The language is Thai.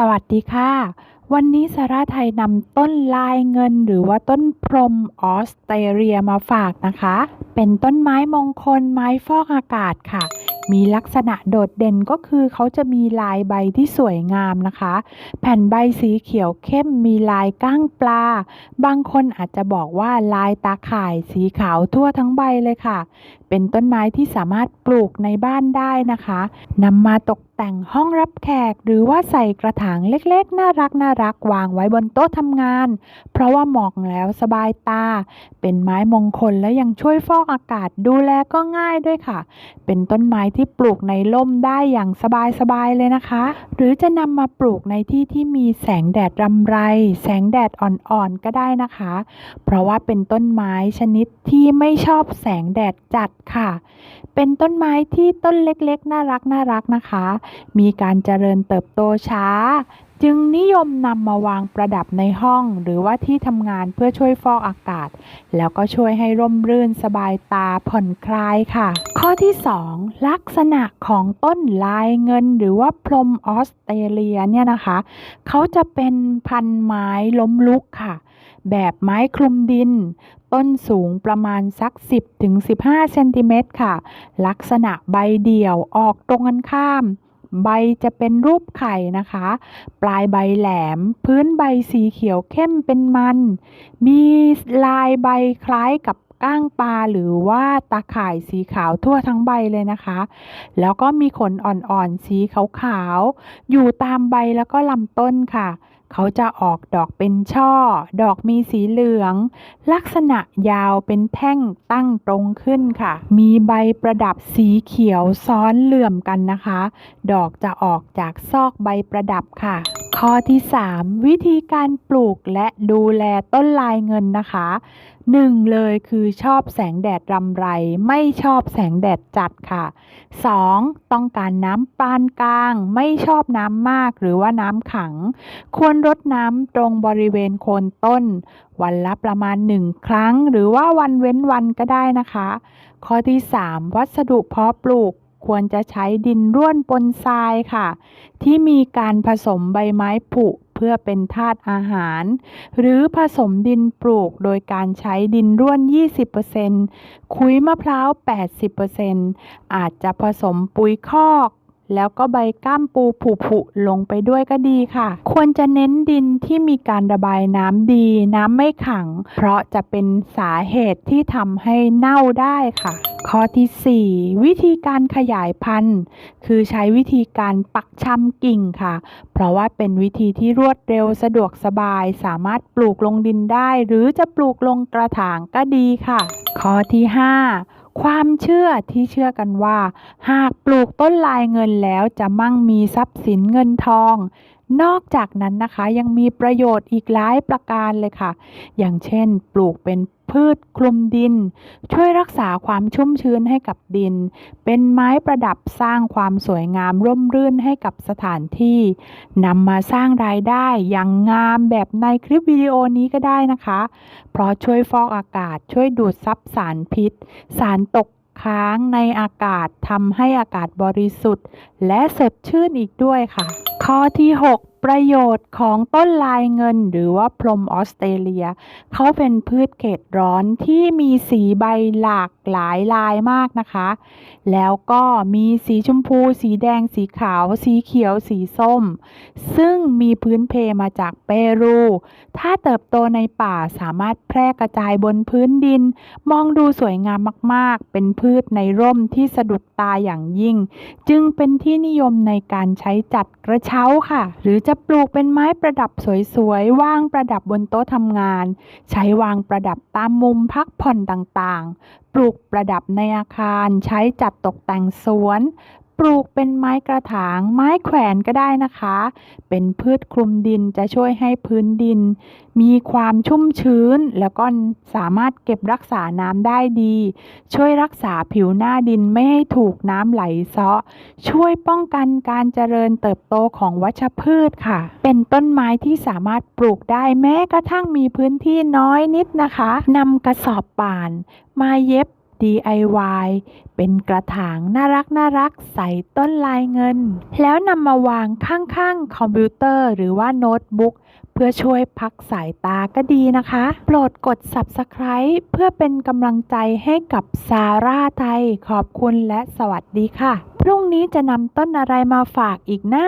สวัสดีค่ะ วันนี้สาราไทยนำต้นลายเงินหรือว่าต้นพรมออสเตรเลียมาฝากนะคะ เป็นต้นไม้มงคลไม้ฟอกอากาศค่ะ มีลักษณะโดดเด่นก็คือเขาจะมีลายใบที่สวยงามนะคะ แผ่นใบสีเขียวเข้มมีลายก้างปลา บางคนอาจจะบอกว่าลายตาข่ายสีขาวทั่วทั้งใบเลยค่ะ เป็นต้นไม้ที่สามารถปลูกในบ้านได้นะคะนำมาตก แต่งห้องรับแขกหรือว่าใส่กระถางเล็กๆ น่ารักน่ารักวางไว้บนโต๊ะทำงาน เพราะว่ามองแล้วสบายตา เป็นไม้มงคลและยังช่วยฟอกอากาศดูแลก็ง่ายด้วยค่ะ เป็นต้นไม้ที่ปลูกในร่มได้อย่างสบายๆเลยนะคะ หรือจะนำมาปลูกในที่ที่มีแสงแดดรำไร แสงแดดอ่อนๆก็ได้นะคะ เพราะว่าเป็นต้นไม้ชนิดที่ไม่ชอบแสงแดดจัดค่ะ เป็นต้นไม้ที่ต้นเล็กๆ น่ารักน่ารักนะคะมีการเจริญเติบโตช้า จึงนิยมนำมาวางประดับในห้อง หรือว่าที่ทำงานเพื่อช่วยฟอกอากาศ แล้วก็ช่วยให้ร่มรื่นสบายตาผ่อนคลายค่ะ ข้อที่ 2 ลักษณะของต้นลายเงิน หรือว่าพรมออสเตรเลียเนี่ยนะคะเขาจะเป็นพันไม้ล้มลุกค่ะแบบไม้คลุมดิน ต้นสูงประมาณสัก 10-15 เซนติเมตรค่ะ ลักษณะใบเดี่ยวออกตรงกันข้าม ใบจะเป็นรูปไข่นะคะ ปลายใบแหลม พื้นใบสีเขียวเข้มเป็นมัน มีลายใบคล้ายกับก้างปลาหรือว่าตาข่ายสีขาวทั่วทั้งใบเลยนะคะ แล้วก็มีขนอ่อนๆสีขาวๆ อยู่ตามใบแล้วก็ลำต้นค่ะ เขาจะออกดอกเป็นช่อ ดอกมีสีเหลือง ลักษณะยาวเป็นแท่งตั้งตรงขึ้นค่ะ มีใบประดับสีเขียวซ้อนเหลื่อมกันนะคะ ดอกจะออกจากซอกใบประดับค่ะ ข้อที่ 3 วิธีการปลูกและดูแลต้นลายเงินนะคะหนึ่งเลยคือชอบแสงแดดรำไร ไม่ชอบแสงแดดจัดค่ะ 2. ต้องการน้ำปานกลาง ไม่ชอบน้ำมากหรือว่าน้ำขัง ควรรดน้ำตรงบริเวณโคนต้น วันละประมาณหนึ่งครั้ง หรือว่าวันเว้นวันก็ได้นะคะ ข้อที่ 3 วัสดุเพาะปลูก ควรจะใช้ดินร่วนปนทรายค่ะ ที่มีการผสมใบไม้ผุเพื่อเป็นธาตุอาหาร หรือผสมดินปลูกโดยการใช้ดินร่วน 20%คุ้ยมะพร้าว 80%อาจจะผสมปุ๋ยคอก แล้วก็ใบก้ามปูผุๆลงไปด้วยก็ดีค่ะ ควรจะเน้นดินที่มีการระบายน้ำดี น้ำไม่ขัง เพราะจะเป็นสาเหตุที่ทำให้เน่าได้ค่ะ ข้อที่ 4 วิธีการขยายพันธุ์ คือใช้วิธีการปักชำกิ่งค่ะ เพราะว่าเป็นวิธีที่รวดเร็วสะดวกสบาย สามารถปลูกลงดินได้ หรือจะปลูกลงกระถางก็ดีค่ะ ข้อที่ 5 ความเชื่อที่เชื่อกันว่า หากปลูกต้นลายเงินแล้วจะมั่งมีทรัพย์สินเงินทอง นอกจากนั้นนะคะยังมีประโยชน์อีกหลายประการเลยค่ะ อย่างเช่น ปลูกเป็นพืชคลุมดิน ช่วยรักษาความชุ่มชื้นให้กับดิน เป็นไม้ประดับสร้างความสวยงามร่มรื่นให้กับสถานที่นำมาสร้างรายได้อย่างงามแบบในคลิปวิดีโอนี้ก็ได้นะคะ เพราะช่วยฟอกอากาศช่วยดูดซับสารพิษ สารตกค้างในอากาศทำให้อากาศบริสุทธิ์ และสดชื่นอีกด้วยค่ะ ข้อที่6 ประโยชน์ของต้นลายเงินหรือว่าพรมออสเตรเลีย เขาเป็นพืชเขตร้อนที่มีสีใบหลากหลายลายมากนะคะ แล้วก็มีสีชมพู สีแดง สีขาว สีเขียว สีส้ม ซึ่งมีพื้นเพมาจากเปรู ถ้าเติบโตในป่าสามารถแพร่กระจายบนพื้นดิน มองดูสวยงามมากๆ เป็นพืชในร่มที่สะดุดตาอย่างยิ่ง จึงเป็นที่นิยมในการใช้จัดกระเช้าค่ะ หรือจะปลูกเป็นไม้ประดับสวยๆ วางประดับบนโต๊ะทำงาน ใช้วางประดับตามมุมพักผ่อนต่างๆ ปลูกประดับในอาคาร ใช้จัดตกแต่งสวน ปลูกเป็นไม้กระถาง ไม้แขวนก็ได้นะคะ เป็นพืชคลุมดินจะช่วยให้พื้นดิน มีความชุ่มชื้น แล้วก็สามารถเก็บรักษาน้ำได้ดี ช่วยรักษาผิวหน้าดินไม่ให้ถูกน้ำไหลเซาะ ช่วยป้องกันการเจริญเติบโตของวัชพืชค่ะ เป็นต้นไม้ที่สามารถปลูกได้แม้กระทั่งมีพื้นที่น้อยนิดนะคะนำกระสอบป่าน มาเย็บ DIY เป็นกระถางน่ารักน่ารักใส่ต้นลายเงิน แล้วนำมาวางข้างๆ คอมพิวเตอร์หรือว่าโน้ตบุ๊กเพื่อช่วยพักสายตาก็ดีนะคะ โปรดกด Subscribe เพื่อเป็นกำลังใจให้กับซาร่าไทย ขอบคุณและสวัสดีค่ะ พรุ่งนี้จะนำต้นอะไรมาฝากอีกนะ